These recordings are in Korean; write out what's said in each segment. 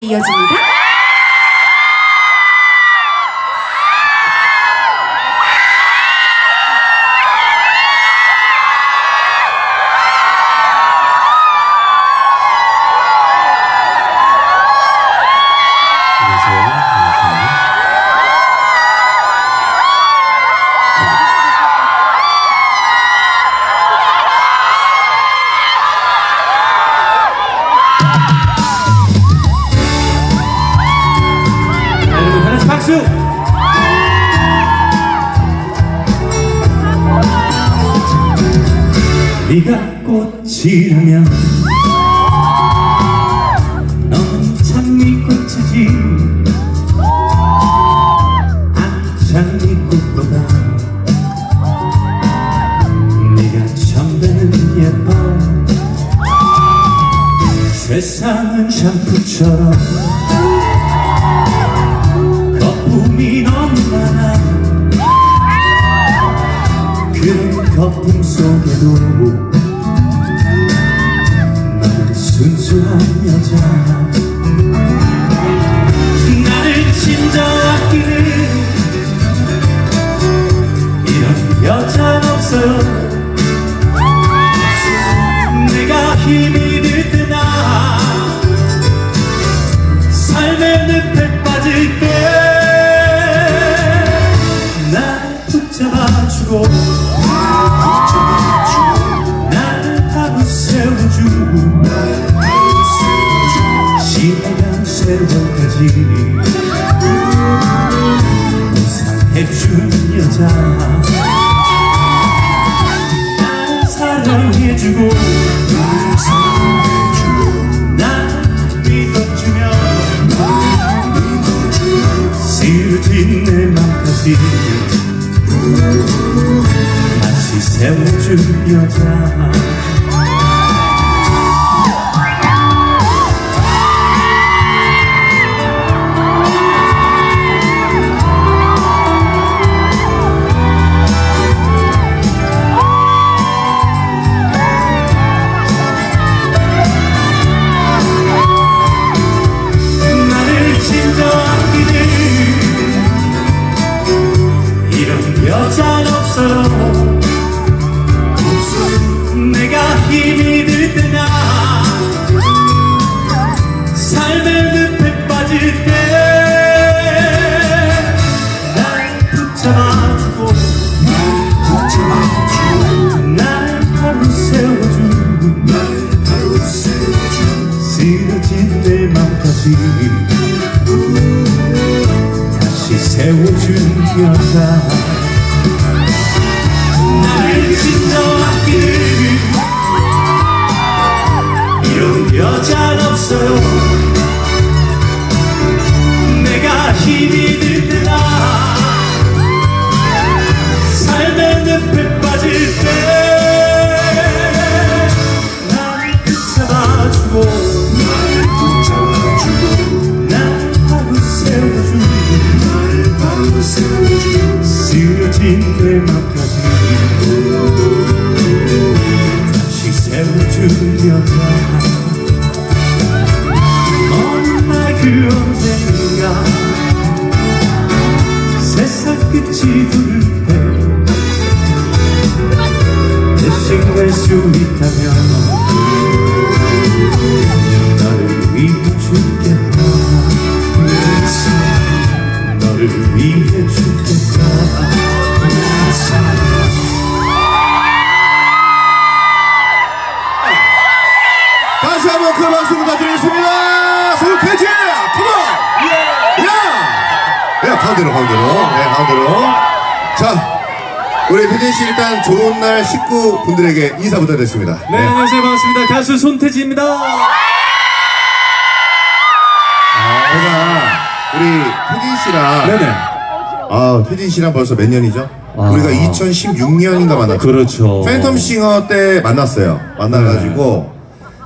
이어집니다. 장미꽃보다 네가 정되는 예뻐. 세상은 샴푸처럼 거품이 너무 많아. 그 거품 속에도 너는 순수한 여자 때날 붙잡아주고 날 하루 세워주고 시간 세월까지 보상해준 여자 날 사랑해주고 세워준 여자 여자는 없어요. 내가 힘이 부를 때 대신 갈수 있다면 태진 씨 일단 좋은 날 식구 분들에게 인사 부탁드리겠습니다. 네, 안녕하세요. 반갑습니다. 가수 손태지입니다. 제가 우리 태진 씨랑, 네네. 아, 태진 씨랑 벌써 몇 년이죠? 아. 우리가 2016년인가 만났죠. 그렇죠. 팬텀 싱어 때 만났어요. 만나가지고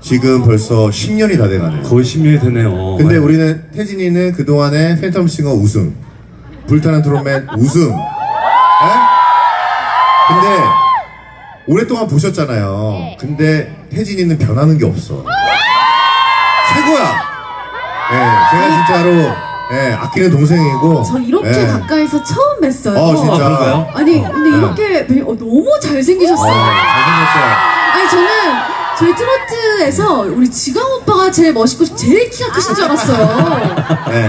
지금 벌써 10년이 다 돼가네요. 거의 10년이 되네요. 근데 우리는 태진이는 그 동안에 팬텀싱어 우승 불타는 트롯맨 우승 에? 근데 오랫동안 보셨잖아요 근데 태진이는 변하는 게 없어 최고야 제가 진짜로 예, 아끼는 동생이고. 저 이렇게 예. 가까이서 처음 뵀어요. 어, 진짜. 아, 그런가요? 아니 근데 이렇게 뵈- 어, 너무 어, 잘생기셨어요. 잘생겼어요. 아니 저는 저희 트로트에서 우리 지강 오빠가 제일 멋있고 제일 키가 크신 줄 알았어요. 네.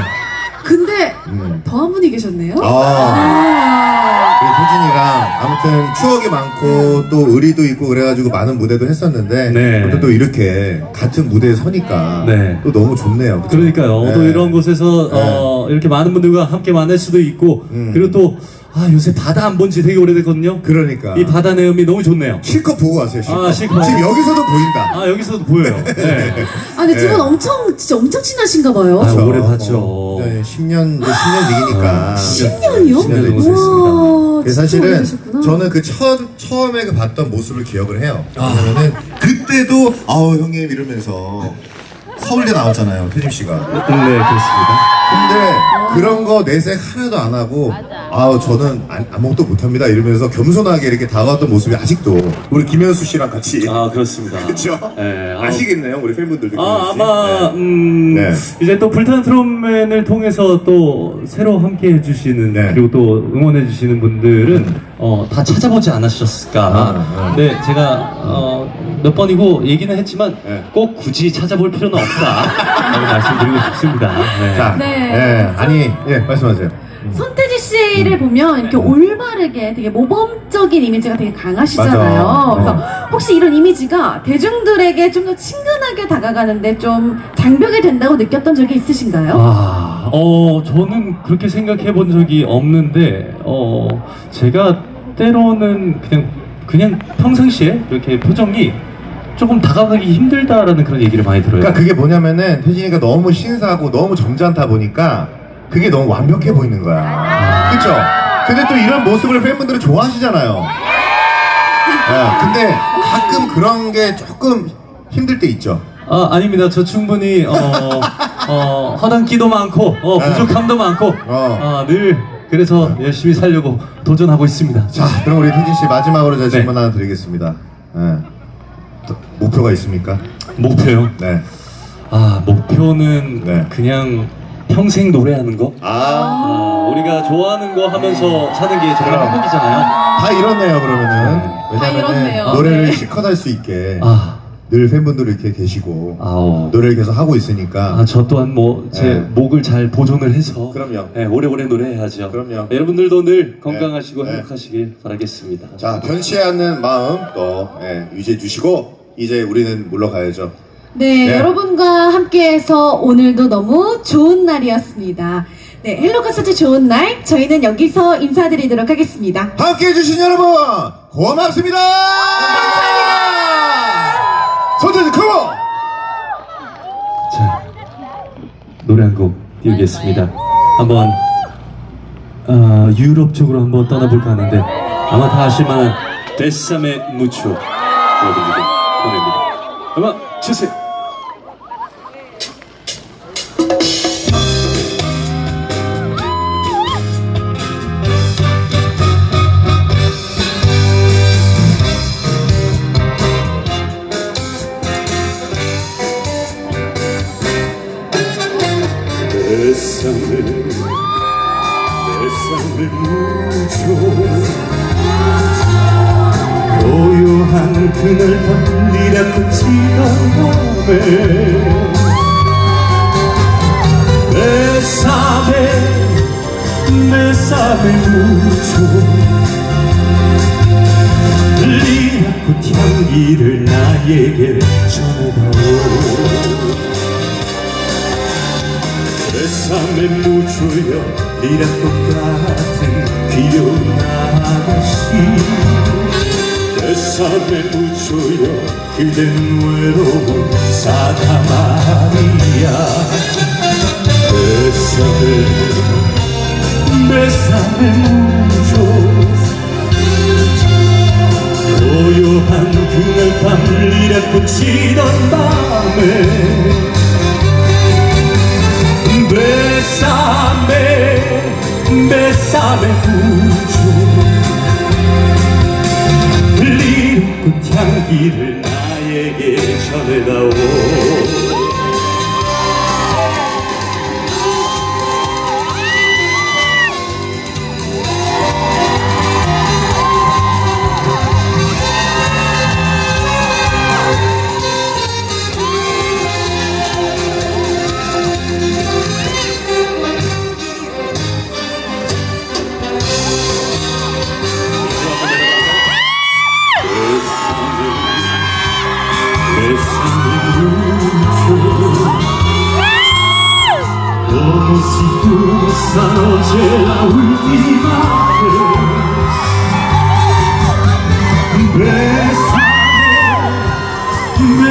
근데 음. 더한 분이 계셨네요. 아. 아. 효진이랑 아무튼 추억이 많고 또 의리도 있고 그래가지고 많은 무대도 했었는데 네. 아무튼 또 이렇게 같은 무대에 서니까 네. 또 너무 좋네요. 그쵸? 그러니까요. 네. 또 이런 곳에서 어, 이렇게 많은 분들과 함께 만날 수도 있고 음. 그리고 또 아, 요새 바다 안 본 지 되게 오래됐거든요. 그러니까 이 바다 내음이 너무 좋네요. 실컷 보고 가세요. 실컷. 아, 실컷. 지금 여기서도 보인다. 아 여기서도 보여요. 네. 아 근데 두분 네. 엄청 진짜 엄청 친하신가 봐요. 아, 그렇죠. 오래 봤죠. 어, 네, 10년 이제 10년 지기니까. 10년이요? 10년 정도 됐습니다. 우와, 그 사실은. 저는 그 처음 처음에 그 봤던 모습을 기억을 해요. 왜냐면은 그때도 아우 형님 이러면서 서울대 나왔잖아요, 태진 씨가. 네 그렇습니다. 근데 그런 거 내색 하나도 안 하고 아우 저는 안- 아무것도 못합니다 이러면서 겸손하게 이렇게 다가왔던 모습이 아직도 우리 김현수 씨랑 같이 아 그렇습니다. 그렇죠? 네, 아, 아시겠네요 우리 팬분들도. 아, 김현수 씨? 아마 네. 음, 네. 이제 또 불타는 트롯맨을 통해서 또 새로 함께 해주시는 네. 그리고 또 응원해주시는 분들은 어, 다 찾아보지 않으셨을까. 아, 네, 제가 어, 몇 번이고 얘기는 했지만 네. 꼭 굳이 찾아볼 필요는 없다 라고 말씀드리고 싶습니다. 네. 자, 네. 예, 아니, 예, 말씀하세요. 손태지 씨를 보면 이렇게 올바르게 되게 모범적인 이미지가 되게 강하시잖아요. 맞아. 그래서 어. 혹시 이런 이미지가 대중들에게 좀 더 친근하게 다가가는데 좀 장벽이 된다고 느꼈던 적이 있으신가요? 아, 어, 저는 그렇게 생각해 본 적이 없는데, 어, 제가 때로는 그냥, 그냥 평상시에 이렇게 표정이 조금 다가가기 힘들다라는 그런 얘기를 많이 들어요. 그러니까 그게 뭐냐면은 태진이가 너무 신사하고 너무 점잖다 보니까 그게 너무 완벽해 보이는 거야. 그쵸? 근데 또 이런 모습을 팬분들은 좋아하시잖아요. 예, 근데 가끔 그런 게 조금 힘들 때 있죠. 아, 아닙니다. 저 충분히, 어, 어, 허당기도 많고, 어, 네. 부족함도 많고, 어. 아, 늘, 그래서 열심히 살려고 도전하고 있습니다. 자, 그럼 우리 태진 씨 마지막으로 제가 네. 질문 하나 드리겠습니다. 예. 또 목표가 있습니까? 목표요? 네. 아, 목표는 네. 그냥 평생 노래하는 거? 아, 아, 우리가 좋아하는 거 하면서 사는 게 정말 그럼. 행복이잖아요. 다 이렇네요, 그러면은. 다 왜냐면은 이렇네요. 노래를 네. 실컷 할 수 있게 아, 늘 팬분들이 이렇게 계시고 아우. 노래를 계속 하고 있으니까 아, 저 또한 뭐 제 네. 목을 잘 보존을 해서 그럼요. 네, 오래오래 노래해야죠. 그럼요. 여러분들도 늘 건강하시고 네. 행복하시길 바라겠습니다. 자 변치 않는 마음 또 예, 유지해 주시고 이제 우리는 물러가야죠. 네, 네. 여러분과 함께해서 오늘도 너무 좋은 날이었습니다. 네, 헬로카스트 좋은 날 저희는 여기서 인사드리도록 하겠습니다. 함께 해 주신 여러분 고맙습니다. 손재주 컴온. 자, 노래 한 곡 띄우겠습니다. 한번 아, 유럽 쪽으로 한번 떠나볼까 하는데 아마 다 아실만한 베사메 무초 여러분들께 보냅니다. 음악 주세요. 베사메 베사메 무초 고요한 그날 밤 니라 지던 밤에 베사메 베사메 무초 리라꽃 향기를 나에게 전해다오 베사메 무초여 리라꽃 같은 귀여운 아가씨. 베사메 무초여 그댄 외로운 사다마리아. 베사메 베사메 무초 고요한 그날 밤 리라꽃 지던 밤에 aventura.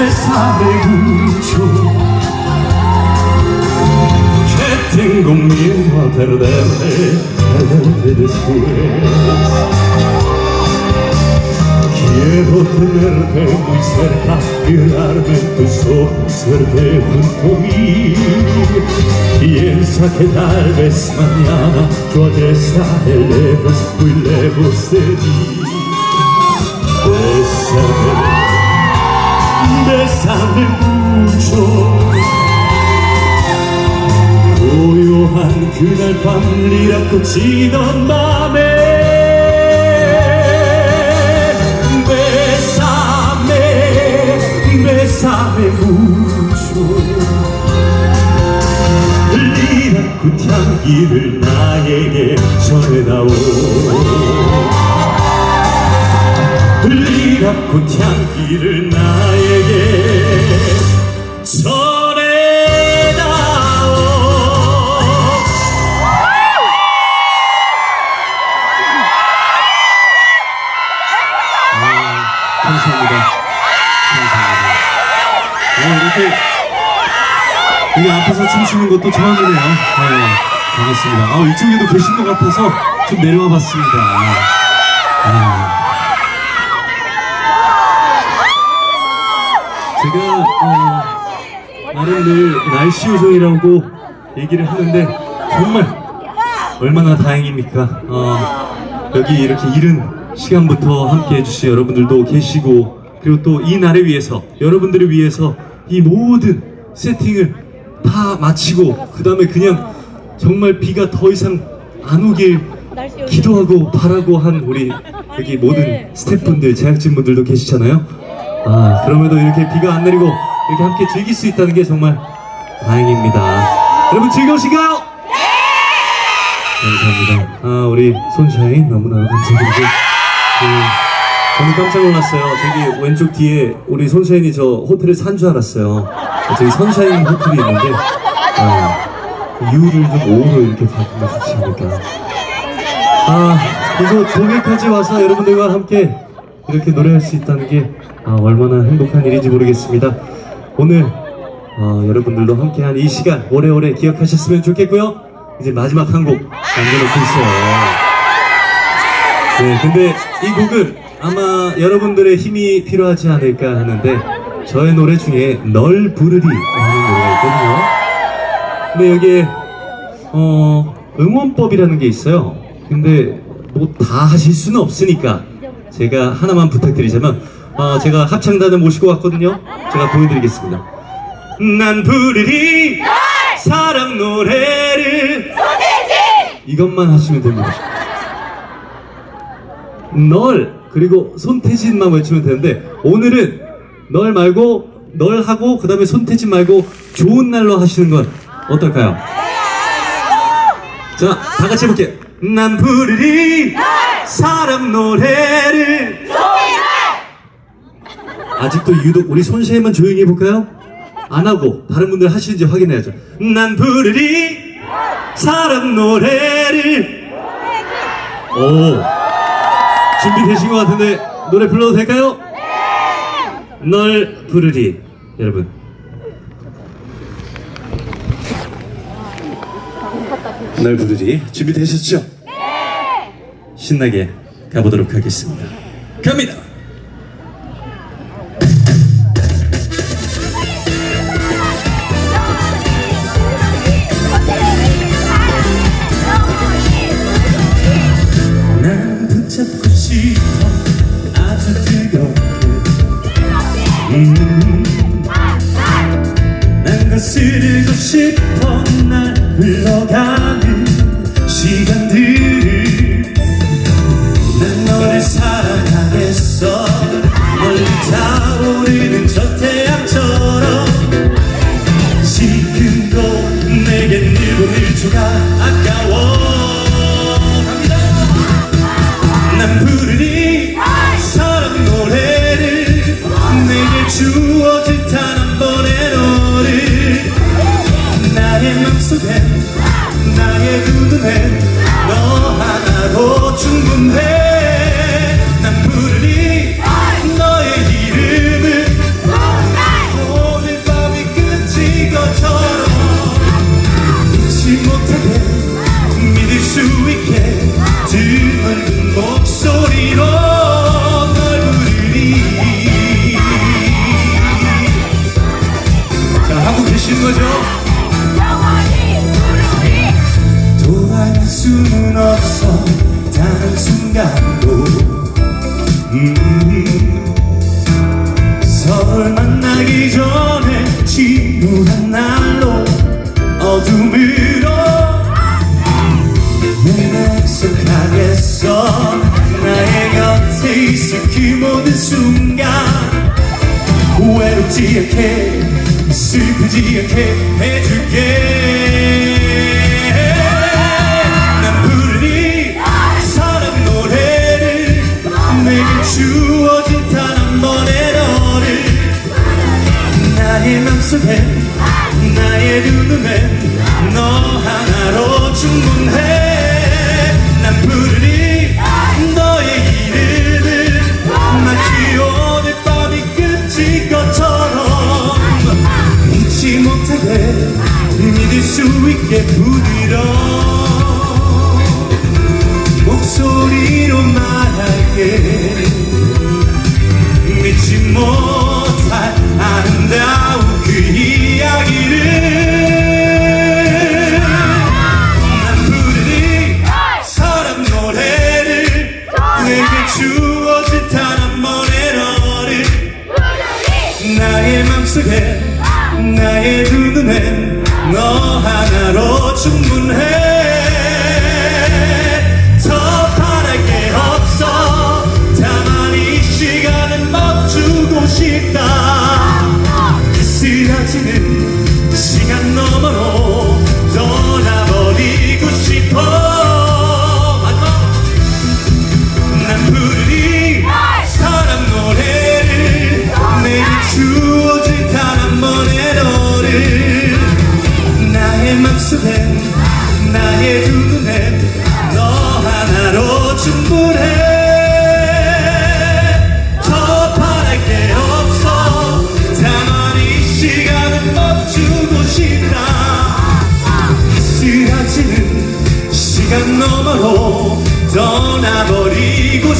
Bésame mucho Que tengo miedo a perderte, perderte después Quiero tenerte muy cerca, mirarme en tus ojos, verte junto a mí. Piensa que tal vez mañana yo allí estaré lejos, muy lejos de ti. Bésame, bésame mucho. 고요한 그날 밤 리라꽃이 넌 맘에 bésame mucho 리라꽃 향기를 나에게 전해다오. 리라꽃 향기를 나에게 전해다오 여기 앞에서 춤추는 것도 처음이네요. 네, 반갑습니다. 아, 이쪽에도 계신 것 같아서 좀 내려와 봤습니다. 아. 제가 어, 나름 늘 날씨 요정이라고 얘기를 하는데 정말 얼마나 다행입니까? 어, 여기 이렇게 이른 시간부터 함께 해주신 여러분들도 계시고 그리고 또 이 날을 위해서 여러분들을 위해서 이 모든 세팅을 다 마치고 그 다음에 그냥 정말 비가 더 이상 안 오길 기도하고 바라고 한 우리 여기 모든 스태프분들 제작진분들도 계시잖아요 아 그럼에도 이렇게 비가 안 내리고 이렇게 함께 즐길 수 있다는 게 정말 다행입니다 여러분 즐거우신가요? 감사합니다. 아, 우리 손샤인 너무나 감사드리고. 그, 저는 깜짝 놀랐어요. 저기 왼쪽 뒤에 우리 손샤인이 저 호텔에 산 줄 알았어요. 저기 선샤인 호텔이 있는데, 아, 이유를 좀 오후로 이렇게 바꾸면 좋지 않을까. 아, 그리고 동해까지 와서 여러분들과 함께 이렇게 노래할 수 있다는 게 아, 얼마나 행복한 일인지 모르겠습니다. 오늘 어, 여러분들도 함께한 이 시간 오래오래 기억하셨으면 좋겠고요. 이제 마지막 한 곡 남겨놓고 있어요. 네, 근데 이 곡은 아마 여러분들의 힘이 필요하지 않을까 하는데 저의 노래 중에 널 부르리 하는 노래가 있거든요. 근데 여기에 어, 응원법이라는 게 있어요. 근데 뭐 다 하실 수는 없으니까 제가 하나만 부탁드리자면 어, 제가 합창단을 모시고 왔거든요. 제가 보여드리겠습니다. 난 부르리 사랑 노래를 이것만 하시면 됩니다. 널 그리고 손태진만 외치면 되는데 오늘은 널 말고 널 하고 그 다음에 손태진 말고 좋은 날로 하시는 건 어떨까요? 자, 다 같이 해볼게요. 난 부르리 사랑 노래를 아직도 유독 우리 손셰만 조용히 해볼까요? 안 하고 다른 분들 하시는지 확인해야죠. 난 부르리 사랑 노래를 오 준비되신 것 같은데 노래 불러도 될까요? 널 부르리 여러분. 널 부르리. 준비되셨죠? 네! 신나게 가보도록 하겠습니다. 갑니다 타오르는 저태 계신 거죠? 돌아갈 수는 없어. 단 순간도 음, 서로를 만나기 전에 지루한 날로 어둠으로. 내가 약속하겠어. 나의 곁에 있을 그 모든 순간. 외롭지 않게 슬프지 않게 해줄게. 난 부르니 사랑 노래를 내게 주어진 단 한 번의 너를. 나의 맘속에 나의 두 눈에 너 하나로 충분해 수 있게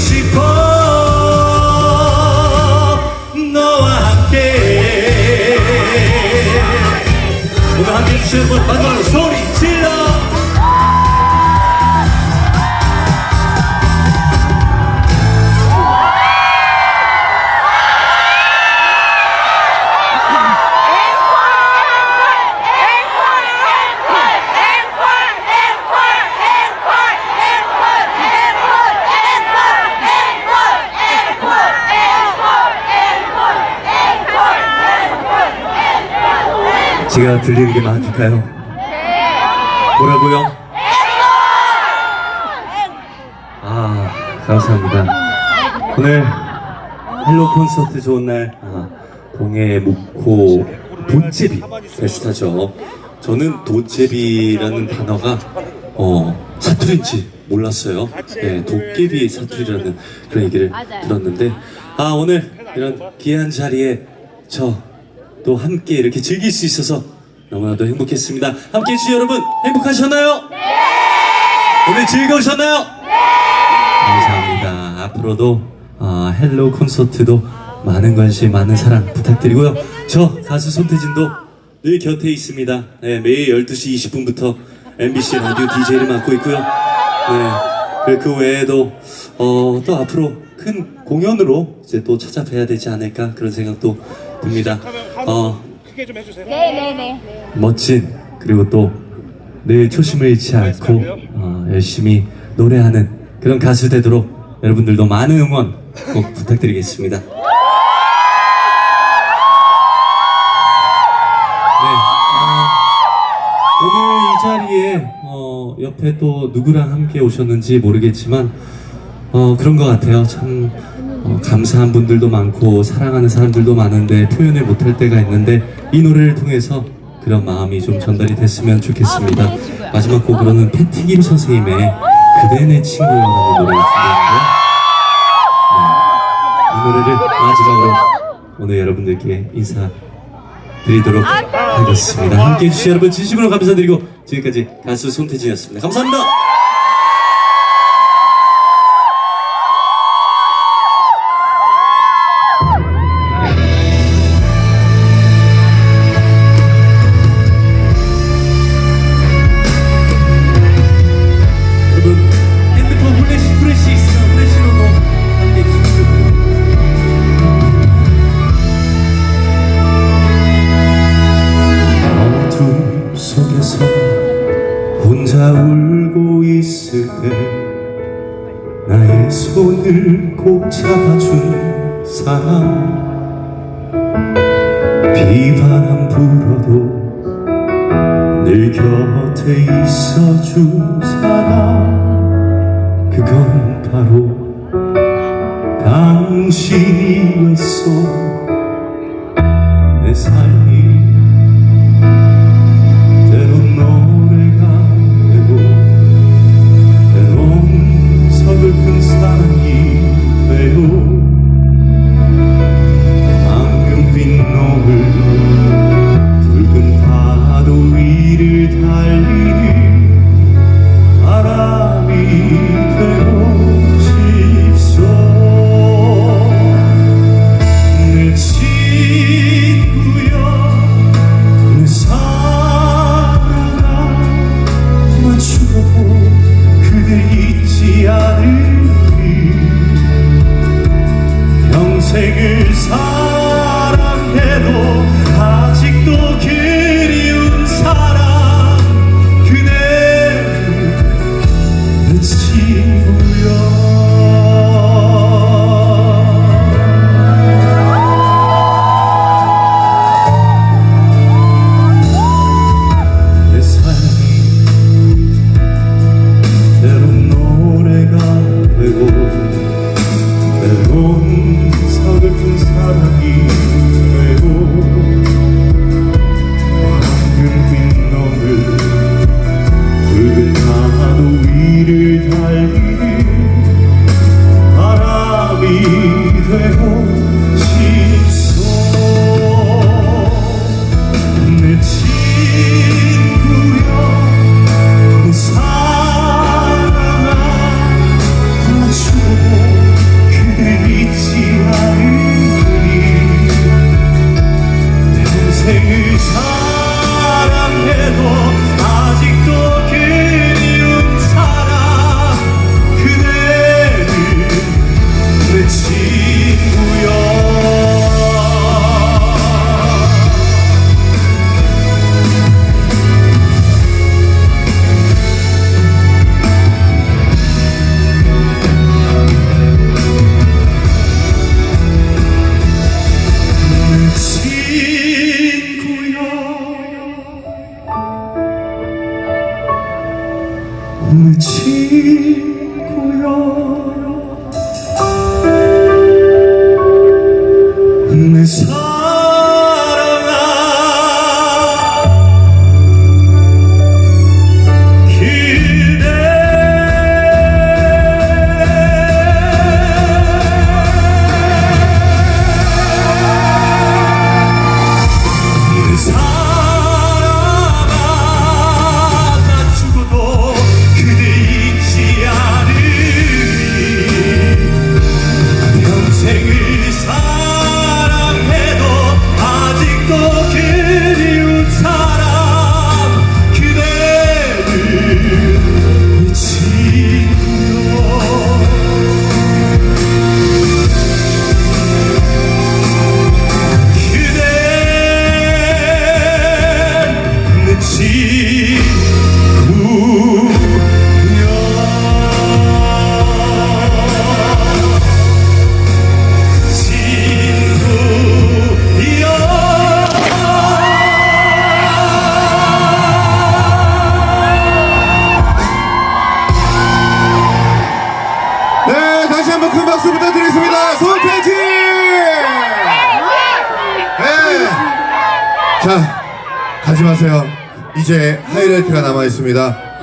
싶어 너와 함께. 오늘 함께 해주신 분 제가 들리는 게 맞을까요? 뭐라고요? 아 감사합니다. 오늘 헬로 콘서트 좋은 날 아, 동해 목포 도제비 페스타죠. 저는 도제비라는 단어가 어, 사투리인지 몰랐어요. 네, 도깨비 사투리라는 그런 얘기를 들었는데 아 오늘 이런 귀한 자리에 저 또 함께 이렇게 즐길 수 있어서 너무나도 행복했습니다. 함께 해주신 여러분 행복하셨나요? 네! 오늘 즐거우셨나요? 네! 감사합니다. 앞으로도 어, 헬로 콘서트도 많은 관심, 많은 사랑 부탁드리고요. 저 가수 손태진도 늘 곁에 있습니다. 네, 매일 12시 20분부터 MBC 라디오 DJ를 맡고 있고요. 네, 그 외에도 어, 또 앞으로 큰 공연으로 이제 또 찾아뵈야 되지 않을까 그런 생각도 듭니다. 어, 네네네. 멋진 그리고 또 늘 초심을 잃지 않고 어, 열심히 노래하는 그런 가수 되도록 여러분들도 많은 응원 꼭 부탁드리겠습니다. 네, 어, 오늘 이 자리에 어, 옆에 또 누구랑 함께 오셨는지 모르겠지만 어, 그런 것 같아요. 참 어, 감사한 분들도 많고 사랑하는 사람들도 많은데 표현을 못할 때가 있는데 이 노래를 통해서 그런 마음이 좀 전달이 됐으면 좋겠습니다. 마지막 곡으로는 패티김 선생님의 그대 내 친구라는 노래를 준비했는데요. 네, 이 노래를 마지막으로 오늘 여러분들께 인사드리도록 하겠습니다. 함께 해주신 여러분 진심으로 감사드리고 지금까지 가수 손태진이었습니다. 감사합니다. 그건 바로 있습니다.